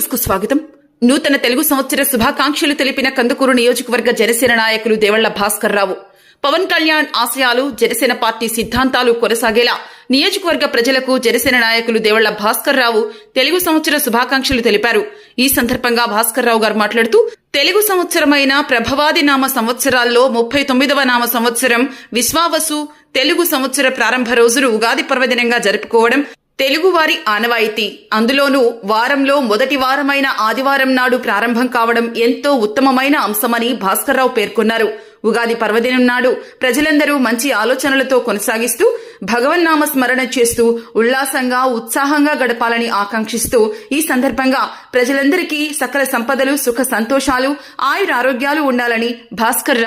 స్వాగతం. నూతన తెలుగు సంవత్సర శుభాకాంక్షలు తెలిపిన కందుకూరు నియోజకవర్గ జనసేన నాయకులు దేవళ్ళ భాస్కర్ రావు. పవన్ కళ్యాణ్ ఆశయాలు జనసేన పార్టీ సిద్ధాంతాలు కొనసాగేలా నియోజకవర్గ ప్రజలకు జనసేన నాయకులు దేవళ్ళ భాస్కర్ రావు తెలుగు సంవత్సర శుభాకాంక్షలు తెలిపారు. ఈ సందర్భంగా భాస్కర్ రావు గారు మాట్లాడుతూ తెలుగు సంవత్సరమైన ప్రభవాది నామ సంవత్సరాల్లో ముప్పై తొమ్మిదవ నామ సంవత్సరం విశ్వావసు తెలుగు సంవత్సర ప్రారంభ రోజును ఉగాది పర్వదినంగా జరుపుకోవడం తెలుగువారి ఆనవాయితీ. అందులోనూ వారంలో మొదటి వారమైన ఆదివారం నాడు ప్రారంభం కావడం ఎంతో ఉత్తమమైన అంశమని భాస్కర్రావు పేర్కొన్నారు. ఉగాది పర్వదినం నాడు ప్రజలందరూ మంచి ఆలోచనలతో కొనసాగిస్తూ భగవన్నామ స్మరణ చేస్తూ ఉల్లాసంగా ఉత్సాహంగా గడపాలని ఆకాంక్షిస్తూ ఈ సందర్భంగా ప్రజలందరికీ సకల సంపదలు సుఖ సంతోషాలు ఆయురారోగ్యాలు ఉండాలని భాస్కర్